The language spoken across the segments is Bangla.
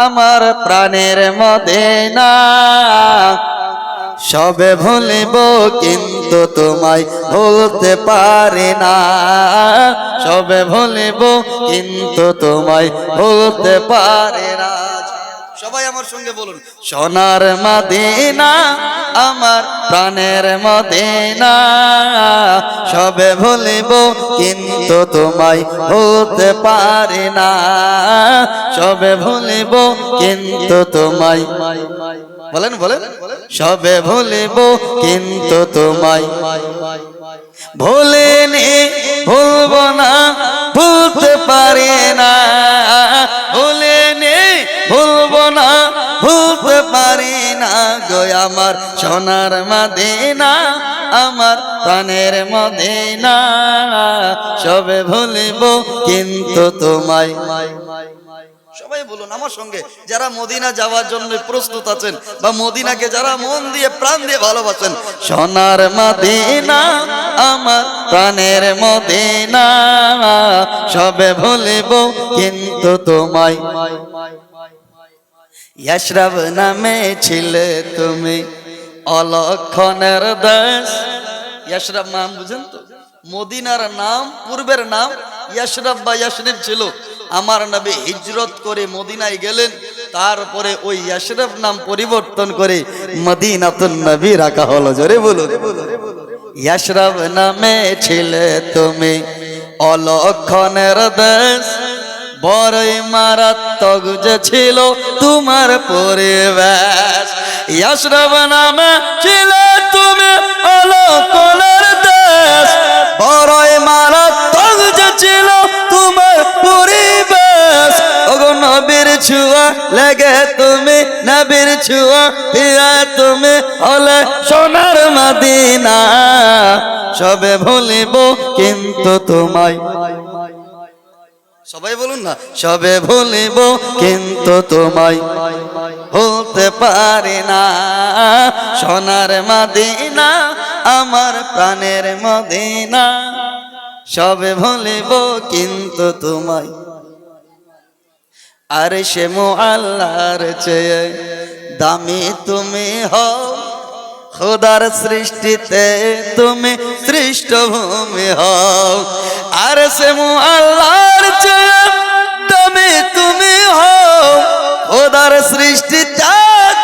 আমার প্রাণের মদিনা। সবে ভুলিব কিন্তু তোমায় ভুলতে পারি না। সবে ভুলিব কিন্তু তোমায় ভুলতে পারি না। সবাই আমার সঙ্গে বলুন, সোনার মদিনা, আমার প্রাণের মদিনা। সবে ভুলিব কিন্তু তোমায় ভুলতে পারি না। সবে ভুলিব কিন্তু তোমায় বলেন বলেন। সবে ভুলিব কিন্তু তোমায় ভুলিনি, ভুলব না, ভুলতে পারি না। ভুলতে পারি না গো আমার সোনার মদিনা, আমার প্রাণের মদিনা। সবে ভুলিব কিন্তু তোমায়। সবাই বলুন আমার সঙ্গে, যারা মদিনা যাওয়ার জন্য প্রস্তুত আছেন বা মদিনাকে যারা মন দিয়ে, প্রাণ দিয়ে ভালোবাসেন, সোনার মদিনা, আমার প্রাণের মদিনা। সবে ভুলিব কিন্তু তোমায়। ইয়াশরাব নামে ছিলে তুমি অলক্ষণের দেশ। ইয়াশরাব নাম বুঝেন তো? মদিনার নাম, পূর্বের নাম ইয়াশরাব বা ইয়াশরিফ ছিল। আমার নবী হিজরত করে মদিনায় গেলেন, তারপরে ওই ইয়াশরাফ নাম পরিবর্তন করে মদিনাতুন নবী রাখা হলো। জোরে বলুন। ইয়াশরাব নামে ছিলে তুমি অলক্ষণের দেশ। বড়ই মারাত্মক যে ছিল তোমার পরিবেশ। ইয়াশরাব নামে ছিলে তুমি অলক্ষণের দেশ। বড়ই মারাত্মক যে ছিল তোমার পরিবেশ। ওগো নবীর ছুয়া লেগে তুমি, নবীর ছুয়া পিয়া তুমি হলে সোনার মদিনা। সবে ভুলিব কিন্তু তোমায়। সবাই বলুন না, সবে ভুলিব কিন্তু তোমায় ভুলতে পারি না। সোনার মদিনা, আমার প্রাণের মদিনা, সবে ভুলিব কিন্তু তোমায়। আর সে মো আল্লাহর চেয়ে দামি তুমি হও খোদার সৃষ্টিতে তুমি সৃষ্টভূমি হও। আর সে আল্লাহর দামি তুমি হও। খোদার সৃষ্টিতে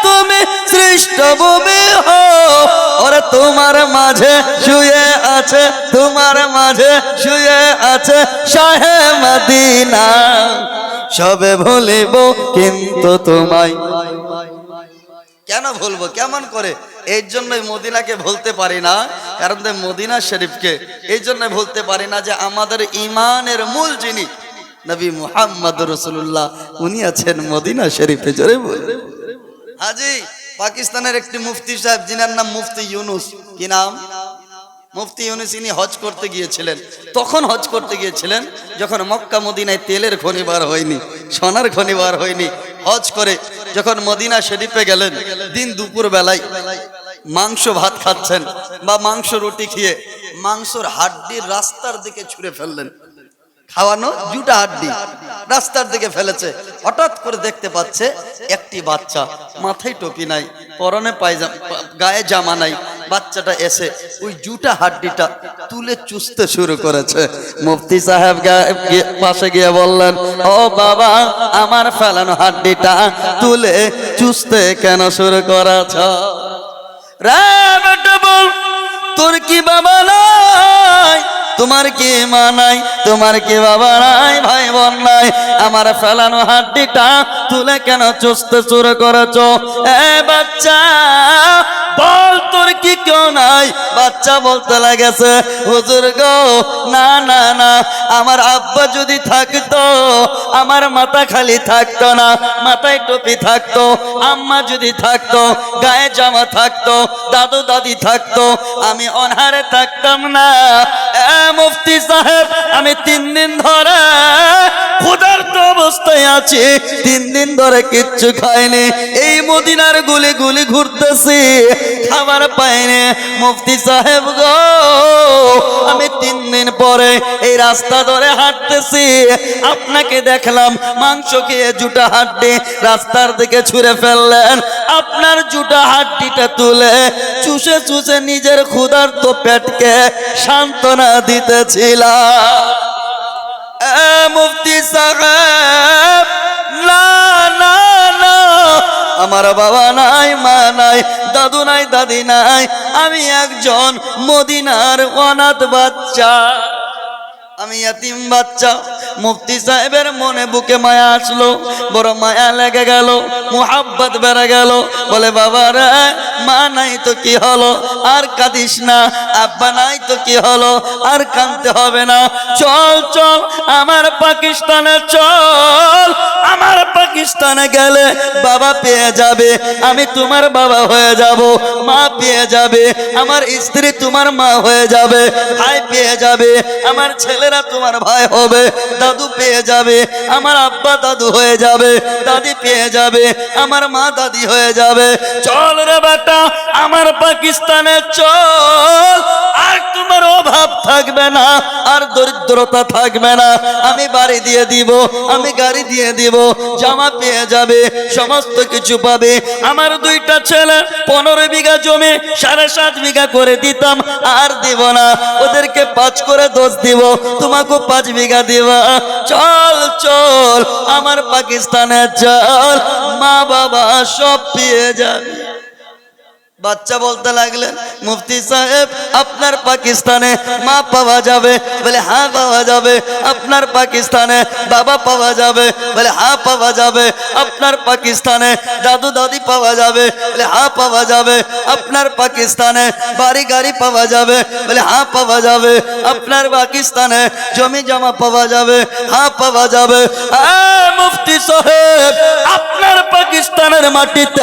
তুমি সৃষ্টভূমি হও। ওরে তোমার মাঝে শুয়ে আছে, তোমার মাঝে শুয়ে আছে শাহে মদিনা। সবে ভুলিব কিন্তু তোমায়। কেন ভুলবো? কেমন করে? এই জন্যই মদিনাকে ভুলতে পারি না। কারণ মদিনা শরীফকে এই জন্য ভুলতে পারি না যে আমাদের ইমানের মূল যিনি নবী মুহাম্মদ রসুল্লাহ উনি আছেন মদিনা শরীফে। জোরে হাজি, পাকিস্তানের একটি মুফতি সাহেব যিনার নাম মুফতি ইউনুস। কি নাম? মুফতি ইউনুস, ইনি হজ করতে গিয়েছিলেন। তখন হজ করতে গিয়েছিলেন, যখন মক্কা মদিনায় তেলের খনি বার হয়নি, সোনার খনি বার হয়নি। হজ করে যখন মদিনা শরীফে গেলেন, দিন দুপুর বেলায় মাংস ভাত খাচ্ছেন বা মাংস রুটি খেয়ে মাংসর হাড্ডির রাস্তার দিকে ছুঁড়ে ফেললেন। খাওয়ানো জুটা হাড্ডি রাস্তার দিকে ফেলেছে। হঠাৎ করে দেখতে পাচ্ছে একটি বাচ্চা, মাথায় টপি নাই, পরনে পায়জামা, গায়ে জামা নাই। বাচ্চাটা এসে ওই জুটা হাড্ডিটা তুলে চুষতে শুরু করেছে। মুফতি সাহেব পাশে গিয়ে বললেন, ও বাবা, আমার ফেলানো হাড্ডিটা তুলে চুষতে কেন শুরু করেছ? রে বেটা বল তোর কি বাবা নাই? তোমার কি মা নাই? তোমার কি বাবা নাই? ভাই বোন নাই? আমার ফেলানো হাড্ডিটা তুলে কেন চুষতে শুরু করেছ? এ বাচ্চা, বল তোর কি কেউ নাই? বাচ্চা বলতে লাগেছে, হুজুর গো, না না না, আমার আব্বা যদি থাকতো, আমার মাথা খালি থাকতো না, মাথায় টুপি থাকতো, আম্মা যদি থাকতো, গায়ে জামা থাকতো, দাদু দাদি থাকতো, আমি অনহারে থাকতাম না। মুফতি সাহেব আমি তিন দিন ধরে ক্ষুধার্ত অবস্থায় আছি। তিন দিন ধরে কিচ্ছু খাইনি। মদিনার গুলি গুলি ঘুরতেছি। খাবার পাইনি মুফতি সাহেব গো, আমি তিন দিন পরে এই রাস্তা ধরে হাঁটতেছি। আপনাকে দেখলাম, মাংস খেয়ে জুটা হাড্ডি রাস্তার দিকে ছুঁড়ে ফেললেন। আপনার জুটা হাড্ডিটা তুলে চুষে চুষে নিজের ক্ষুধার্ত পেটকে সান্ত্বনা দিতেছিলাম। আমার বাবা নাই, মা নাই, দাদু নাই, দাদি নাই, আমি একজন মদিনার অনাথ বাচ্চা, আমি এতিম বাচ্চা। মুফতি সাহেবের মনে বুকে মায়া আসলো, বড় মায়া লেগে গেল, মোহাব্বত বেড়ে গেল। বলে, বাবা রে, মা নাই তো কি হলো? আর কাঁদিস না, আব্বা নাই তো কি হলো? আর কাঁদতে হবে না। চল চল, আমার পাকিস্তানে চল। আমার পাকিস্তানে গেলে বাবা পেয়ে যাবে, আমি তোমার বাবা হয়ে যাব, মা পেয়ে যাবে, আমার স্ত্রী তোমার মা হয়ে যাবে, ভাই পেয়ে যাবে, আমার ছেলেরা তোমার ভাই হবে। দাদু পেয়ে যাবে, আমার আব্বা দাদু হয়ে যাবে, দাদি পেয়ে যাবে, আমার মা দাদি হয়ে যাবে। চল রে বেটা, আমার পাকিস্তানে চল। আর তোমার অভাব থাকবে না, আর দরিদ্রতা থাকবে না। আমি বাড়ি দিয়ে দিব, আমি গাড়ি দিয়ে দিব, জামা পেয়ে যাবে, সমস্ত কিছু পাবে। আমার দুইটা ছেলে, পনেরো বিঘা জমি, সাড়ে সাত বিঘা করে দিতাম, আর দিব না। ওদেরকে পাঁচ করে দোষ দিব তোমাকে পাঁচ বিঘা দিব। চল চল আমার পাকিস্তানে চল। মা বাবা সব পেয়ে যাবে। বাচ্চা বলতে লাগলেন মুফতি সাহেব আপনার পাকিস্তানে মা পাওয়া যাবে বলে হ্যাঁ পাওয়া যাবে আপনার পাকিস্তানে বাবা পাওয়া যাবে বলে হ্যাঁ পাওয়া যাবে আপনার পাকিস্তানে দাদু দাদি পাওয়া যাবে বলে হ্যাঁ পাওয়া যাবে আপনার পাকিস্তানে বাড়ি গাড়ি পাওয়া যাবে বলে হ্যাঁ পাওয়া যাবে আপনার পাকিস্তানে জমি জমা পাওয়া যাবে হ্যাঁ পাওয়া যাবে মুফতি সাহেব আপনার পাকিস্তানের মাটিতে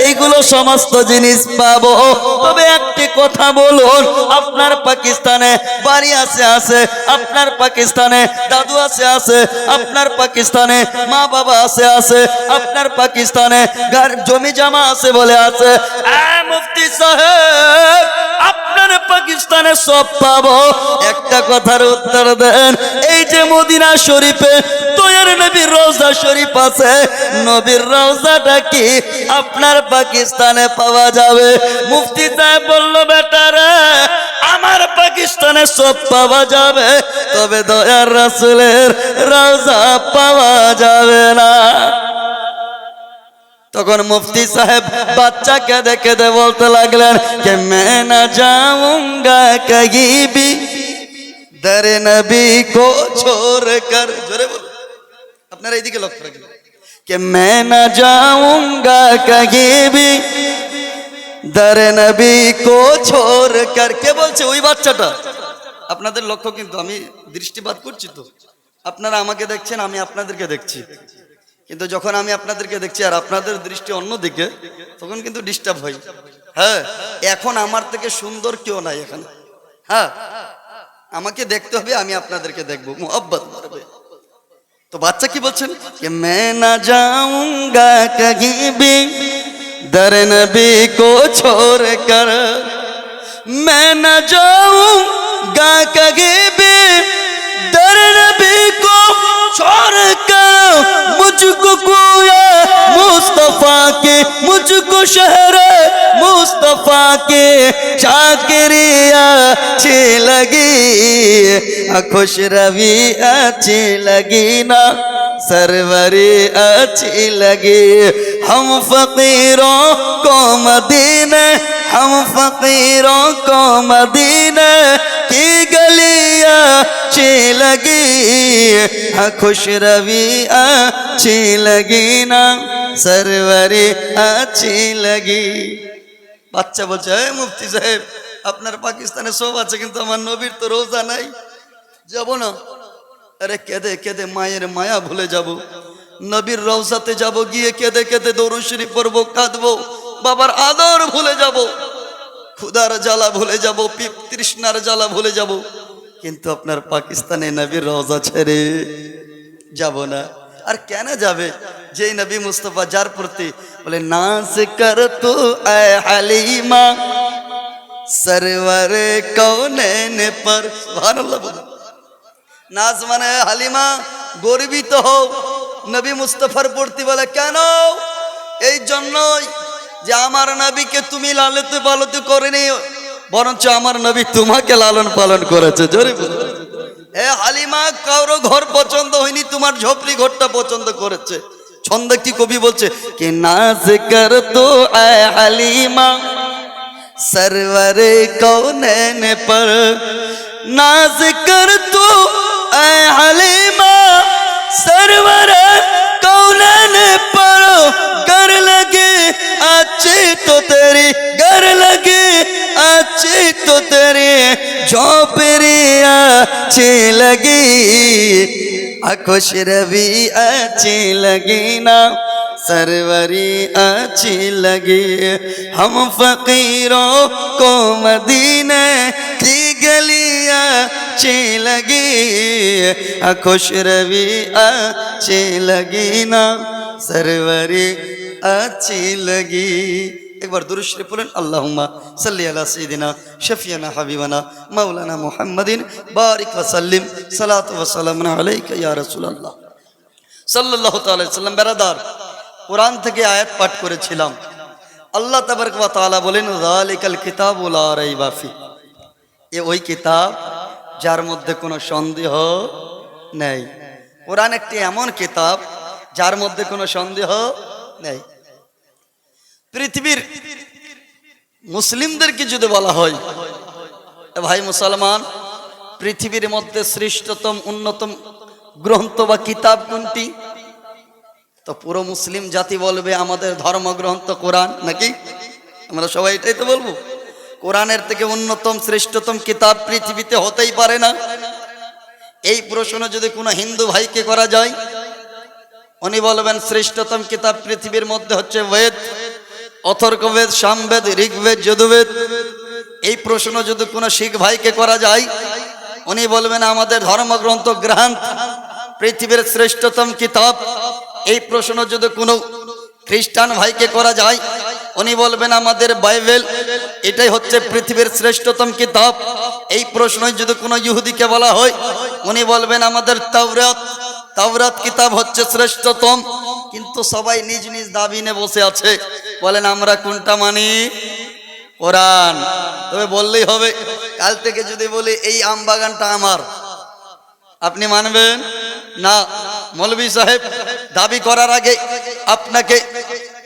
এইগুলো সমস্ত জিনিস পাবো। তবে একটি কথা বলুন, আপনার পাকিস্তানে বাড়ি আছে আছে। আপনার পাকিস্তানে দাদু আছে আছে। আপনার পাকিস্তানে মা বাবা আছে আছে। আপনার পাকিস্তানে গার জমি জমা আছে বলে আছে। মুফতি সাহেব, আপনার পাকিস্তানে সব পাবো। একটা কথার উত্তর দেন, এই যে মদিনা শরীফে দয়ার নবীর রওজা শরীফ আছে। নবীর রওজাটা কি আপনার পাকিস্তানে পাওয়া যাবে? মুফতি সাহেব বলল বেটারা আমার পাকিস্তানে সব পাওয়া যাবে, তবে দয়ার রাসুলের রওজা পাওয়া যাবে না। তখন মুফতি সাহেব বাচ্চা দেখে দে বলতে লাগলেন কে মে না যাউঙ্গা কগিবি? দরে নবী কো ছোড় কর। জোরে বল। আপনারা এইদিকে লক্ষ্য রাখবেন কে মে না যাউঙ্গা কহি ভি, দর নবী কো ছোর কর। কে বলছে ওই বাচ্চাটা? আপনাদের লক্ষ্য কিন্তু, আমি দৃষ্টিপাত করছি তো। আপনারা আমাকে দেখছেন, আমি আপনাদেরকে দেখছি। কিন্তু যখন আমি আপনাদেরকে দেখছি আর আপনাদের দৃষ্টি অন্যদিকে, তখন কিন্তু ডিস্টার্ব হয়। হ্যাঁ এখন আমার থেকে সুন্দর কেউ নাই এখানে। হ্যাঁ আমাকে দেখতে হবে, আমি আপনাদেরকে দেখব। মোহাব্বত করবে। তো বাচ্চা কি বলছেন? যে মে না যাউঙ্গা কহি ভি, দর নবী কো ছোর কর। মে না যাউঙ্গা কহি ভি, দর নবী কো ছোর কর। মুঝকো কোয়া मुस्तफ़ा के, मुझको शहर मुस्तफ़ा के चाकरिया अच्छी लगी। खुश रवि अच्छी लगी ना, सरवरी अच्छी लगी। हम फकीरों को मदीने, हम फकीरों को मदीने की गलियां अच्छी लगी हाँ खुश रवि अच्छी लगी ना सरवरी अच्छी लगी বাচ্চা বলছে "এই মুফতি সাহেব আপনার পাকিস্তানে সব আছে কিন্তু আমার নবীর তো রোজা নাই যাব না আরে কেঁদে কেঁদে মায়ের মায়া ভুলে যাব নবীর রওজাতে যাব গিয়ে কেঁদে কেঁদে দৌড় শরীফ পড়বো কাঁদবো বাবার আদর ভুলে যাব ক্ষুদার জ্বালা ভুলে যাব পিপ তৃষ্ণার জ্বালা ভুলে যাব। কিন্তু আপনার পাকিস্তানে নবীর রওজা ছেড়ে যাব না। আর কেন যাবে? যেই নবী মুস্তফা যার প্রতি বলে নাচ কর তু হালিমা, সরওয়ার কৌনেন পর। সুবহানাল্লাহ বলুন। নাচ মানে হালিমা, গর্বিত হও। নবী মুস্তফার প্রতি বলে, কেন? এই জন্যই যে আমার নবীকে তুমি লালিত পালিত করে নিও বরঞ্চ আমার নবী তোমাকে লালন পালন করেছে। এ হালিমা, কারও ঘর পছন্দ হয়নি, তোমার ঝোপড়ি ঘরটা পছন্দ করেছে। ছন্দ কি কবি বলছে, কে নাজ কর তো হালিমা সরবরে কৌন পর। কর তো अच्छी लगी खुश रवि अच्छी लगी ना सरवरी अच्छी लगी हम फकीरों को मदीने की गलियां अच्छी लगी खुश रवि अच्छी लगी ना सरवरी अच्छी लगी একবার দুরুশ্রী বলেন আল্লাহুম্মা সাল্লি আলা সাইয়িদিনা শফিয়ানা হাবিবানা মাওলানা মুহাম্মাদিন বারিক ওয়া সাল্লিম সালাতু ওয়া সালামুন আলাইকা ইয়া রাসূলুল্লাহ। সাল্লাল্লাহু তাআলা সাল্লাম বেরাদার, কোরআন থেকে আয়াত পাঠ করেছিলাম। আল্লাহ তাবারক ওয়া তাআলা বলেন, যালিকাল কিতাবু লা রাইবা ফি। এ ওই কিতাব যার মধ্যে কোনো সন্দেহ নেই। কোরআন একটি এমন কিতাব যার মধ্যে কোনো সন্দেহ নেই। পৃথিবীর মুসলিমদেরকে যদি বলা হয় ভাই মুসলমান, পৃথিবীর মধ্যে শ্রেষ্ঠতম, উন্নতম গ্রন্থ বা কিতাব কোনটি? তো পুরো মুসলিম জাতি বলবে আমাদের ধর্মগ্রন্থ কোরআন, নাকি? আমরা সবাই এটাই তো বলব। কোরআনের থেকে উন্নতম, শ্রেষ্ঠতম কিতাব পৃথিবীতে হতেই পারে না। এই প্রশ্ন যদি কোনো হিন্দু ভাইকে করা যায়, উনি বলবেন শ্রেষ্ঠতম কিতাব পৃথিবীর মধ্যে হচ্ছে বেদ। অথর্কবেদ, সামবেদ, ঋগ্বেদ, যদুবেদ, এই প্রশ্ন যদি কোনো শিখ ভাইকে করা যায়, উনি বলবেন, আমাদের ধর্মগ্রন্থ গ্রন্থ, পৃথিবীর শ্রেষ্ঠতম কিতাব। এই প্রশ্ন যদি কোনো খ্রিস্টান ভাইকে করা যায়, উনি বলবেন, আমাদের বাইবেল, এটাই হচ্ছে পৃথিবীর শ্রেষ্ঠতম কিতাব। এই প্রশ্ন যদি কোনো ইহুদিকে বলা হয়, উনি বলবেন, আমাদের তাওরাত তাওরাত কিতাব হচ্ছে শ্রেষ্ঠতম। কিন্তু সবাই নিজ নিজ দাবি নিয়ে বসে আছে। বলেন, আমরা কোনটা মানি? কোরআন। তবে বললেই হবে, কাল থেকে যদি বলি, এই আম বাগানটা আমার। আপনি মানবেন? না। মৌলভী সাহেব, দাবি করার আগে আপনাকে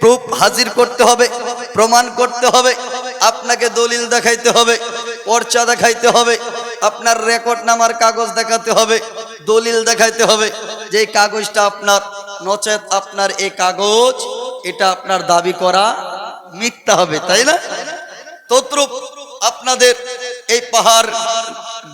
প্রুফ হাজির করতে হবে, প্রমাণ করতে হবে, আপনাকে দলিল দেখাইতে হবে, পর্চা দেখাইতে হবে, আপনার রেকর্ড নামার কাগজ দেখাতে হবে, দলিল দেখাইতে হবে যে কাগজটা আপনার নচেত আপনার এই কাগজ, এটা আপনার দাবি করা মিথ্যা হবে, তাই না? তদ্রুপ আপনাদের এই পাহাড়,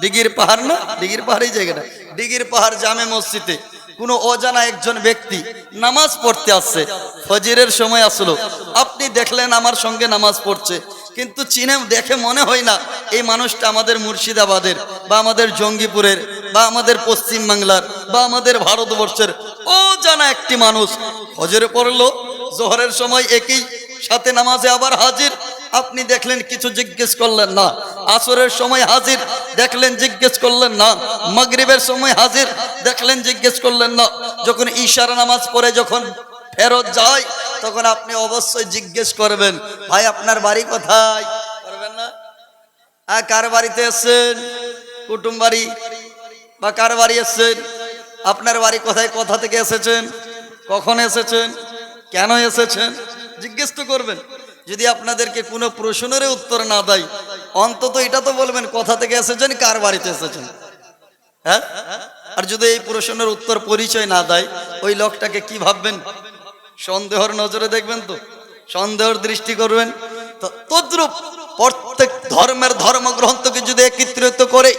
দিঘির পাহাড় না? দিঘির পাহাড় এই জায়গাটা। দিঘির পাহাড় জামে মসজিদে কোনো অজানা একজন ব্যক্তি নামাজ পড়তে আসছে, ফজিরের সময় আসলো। আপনি দেখলেন আমার সঙ্গে নামাজ পড়ছে, কিন্তু চিনে, দেখে মনে হয় না, এই মানুষটা আমাদের মুর্শিদাবাদের বা আমাদের জঙ্গিপুরের বা আমাদের পশ্চিম বাংলার, বা আমাদের ভারতবর্ষের, অজানা একটি মানুষ হজরে পড়ল, জোহরের সময় একই সাথে নামাজে আবার হাজির। আপনি দেখলেন কিছু জিজ্ঞেস করলেন না, আসরের সময় হাজির, দেখলেন জিজ্ঞেস করলেন না, মাগরিবের সময় হাজির, দেখলেন জিজ্ঞেস করলেন না। যখন ঈশার নামাজ পড়ে যখন ফেরত যায়, তখন আপনি অবশ্যই জিজ্ঞেস করবেন, ভাই, আপনার বাড়ি কোথায়? করবেন না। হ্যাঁ কার বাড়িতে এসছেন কুটুম বাড়ি। বা কার বাড়ি এসছেন? আপনার বাড়ি কোথায়? কোথা থেকে এসেছেন? কখন এসেছেন? কেন এসেছেন? জিজ্ঞেস তো করবেন। যদি আপনাদেরকে কোনো প্রশ্নের উত্তর না দেয়, অন্তত এটা তো বলবেন, কোথা থেকে এসেছেন, কার বাড়িতে এসেছেন? হ্যাঁ? আর যদি এই প্রশ্নের উত্তর পরিচয় না দেয়, ওই লোকটাকে কি ভাববেন? সন্দেহর নজরে দেখবেন তো। সন্দেহর দৃষ্টি করবেন। তদ্রুপ প্রত্যেক ধর্মের ধর্মগ্রন্থকে যদি একত্রিত করে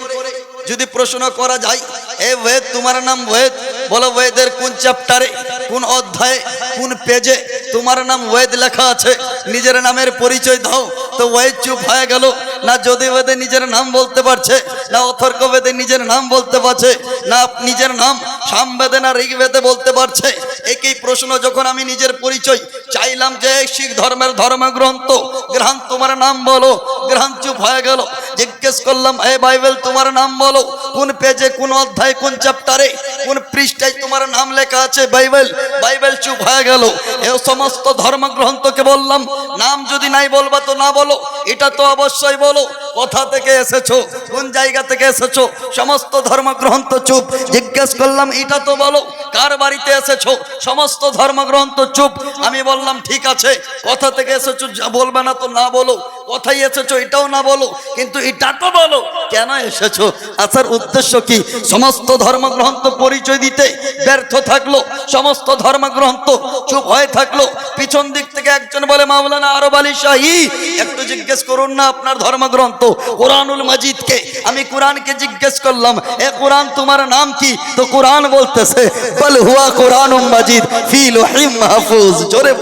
যদি প্রশ্ন করা যায়, এ ওয়েদ, তোমার নাম ওয়েদ? বলো, ওয়েদের কোন চ্যাপ্টারে, কোন অধ্যায়ে, কোন পেজে তোমার নাম ওয়েদ লেখা আছে? নিজের নামের পরিচয় দাও। তো ওয়েদ চুপ হয়ে গেল। না, যদি বেদে নিজের নাম বলতে পারছে, না অথর্ক বেদে নিজের নাম বলতে পারছে, না নিজের নাম সামবেদনা ঋগ্বেদে বলতে পারছে, একই প্রশ্ন যখন আমি নিজের পরিচয় চাইলাম যে শিখ ধর্মের ধর্মগ্রন্থ গ্রহণ তোমার নাম বলো। গ্রহণ চুপ হয়ে গেল। জিজ্ঞেস করলাম, এ বাইবেল, তোমার নাম বলো, কোন পেজে কোন অধ্যায়, কোন চ্যাপ্টারে কোন পৃষ্ঠায় তোমার নাম লেখা আছে বাইবেল? বাইবেল চুপ হয়ে গেল। এ সমস্ত ধর্মগ্রন্থকে বললাম, নাম যদি নাই বলবা তো না বলো, এটা তো অবশ্যই বলো, কোথা থেকে এসেছ, কোন জায়গা থেকে এসেছ? সমস্ত ধর্মগ্রন্থ চুপ। জিজ্ঞেস করলাম, এটা তো বলো কার বাড়িতে এসেছ? সমস্ত ধর্মগ্রন্থ চুপ। আমি বললাম, ঠিক আছে। কোথা থেকে এসেছ বলবে না তো না বলো। কোথায় এসেছ, এটাও না বলো। কিন্তু এটা তো বলো। কেন এসেছ? আসার উদ্দেশ্য কি? সমস্ত ধর্মগ্রন্থ পরিচয় দিতে ব্যর্থ থাকল। সমস্ত ধর্মগ্রন্থ চুপ হয়ে থাকল। পিছন দিক থেকে একজন বলে, মাওলানা আরব আলী শাহী, একটু জিজ্ঞেস করুন না আপনার ধর্মগ্রন্থ কোরআনুল মাজিদকে? আমি কোরআনকে জিজ্ঞেস করলাম, এ কোরআন তোমার নাম কি? তো কোরআন বলতেছে বল হুয়া কোরআন মাজিদ, ফি লোহিম মাহফুজ। জোরে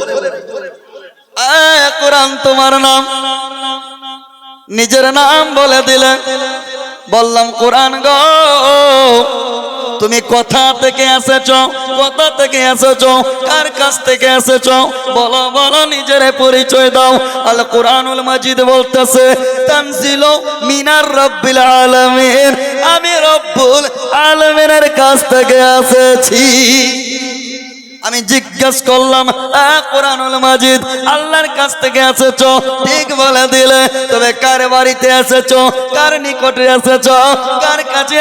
কোরআন তোমার নাম। নিজের নাম বলে দিলে। বললাম, কোরআন গো। তুমি কোথা থেকে এসেছ, কোথা থেকে এসেছ, কার কাছ থেকে এসেছ? বলো বলো, নিজের পরিচয় দাও। আল কোরআনুল মাজিদ বলতেছে, তানজিল মিনার রব্বিল আলামিন, আমি রব্বুল আলামিনের কাছ থেকে এসেছি। আমি জিজ্ঞেস করলাম কোরআনুল মাজিদ আল্লাহর কাছ থেকে ঠিক বলে দিলে। তবে কার বাড়িতে কার নিকটে কার কাছে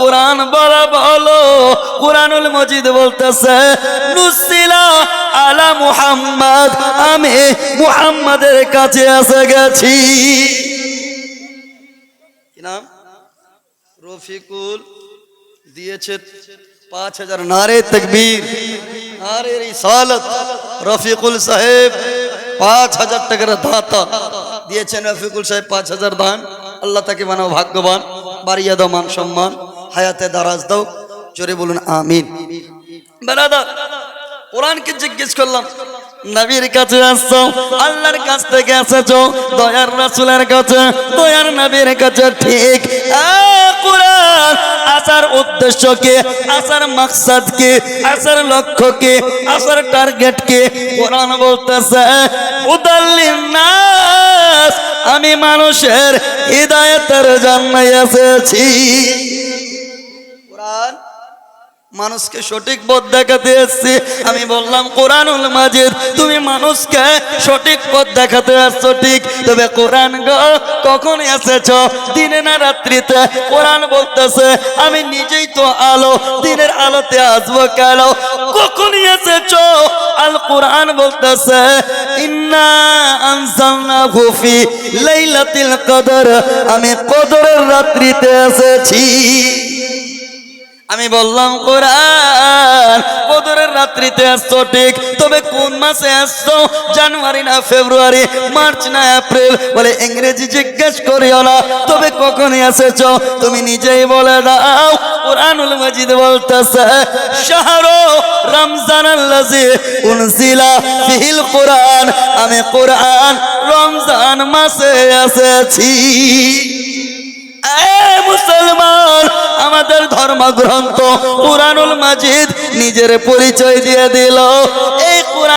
কোরআন বলা বলো। কোরআনুল মাজিদ বলতেছে আলা মুহাম্মদ। আমি মুহাম্মাদের কাছে এসে গেছি। নাম? রফিকুল দিয়েছে পাঁচ হাজার নারে তকবীর। রিসালত, রফিকুল সাহেব, পাঁচ হাজার টাকার দাতা দিয়েছেন রফিকুল সাহেব পাঁচ হাজার দান। আল্লাহ তাকে বানাও ভাগ্যবান, বাড়িয়ে দাও মান সম্মান, হায়াতে দারাজ দাও, জোরে বলুন আমিন। বেড়াদা কোরআনকে জিজ্ঞেস করলাম, নবীর কাছে আসছো, আল্লাহর কাছ থেকে এসেছ, দয়ার রাসূলের কাছে, দয়ার নবীর কাছে ঠিক কোরআন, আসার উদ্দেশ্যকে, আসার মকসদকে, আসার লক্ষ্যকে, আসার টার্গেটকে কোরআন বলতেছে, উদাল্লিন নাস, আমি মানুষের হৃদায়তের জন্য এসেছি। মানুষকে সঠিক পথ দেখাতে এসছি আমি বললাম, কোরআনুল মাজিদ, তুমি মানুষকে সঠিক পথ দেখাতে আসছো ঠিক। তবে কোরআন গো কখন এসেছ দিনে না রাত্রিতে? কোরআন বলতেছে, আমি নিজেই তো আলো, দিনের আলোতে আসব কেন? কখন এসেছ? আল কোরআন বলতেছে লাইলাতিল কদর। আমি কদরের রাত্রিতে এসেছি। আমি বললাম, কোরআন কদরের রাত্রিতে আসছো ঠিক, তবে কোন মাসে আসছো? জানুয়ারি না ফেব্রুয়ারি, মার্চ না এপ্রিল। বলে ইংরেজি জিজ্ঞেস করিও না, তবে কখন এসেছ? তুমি নিজেই বলে দাও, কোরআনুল মজিদ বলতেছে, শাহরু রমজান আল্লাজি উনজিলা ফিহিল কোরআন। আমি কোরআন রমজান মাসে এসেছি। এ মুসলমান আমাদের ধর্মগ্রন্থ কোরআনুল মাজিদ নিজের পরিচয় দিয়ে দিল। এই কোরআন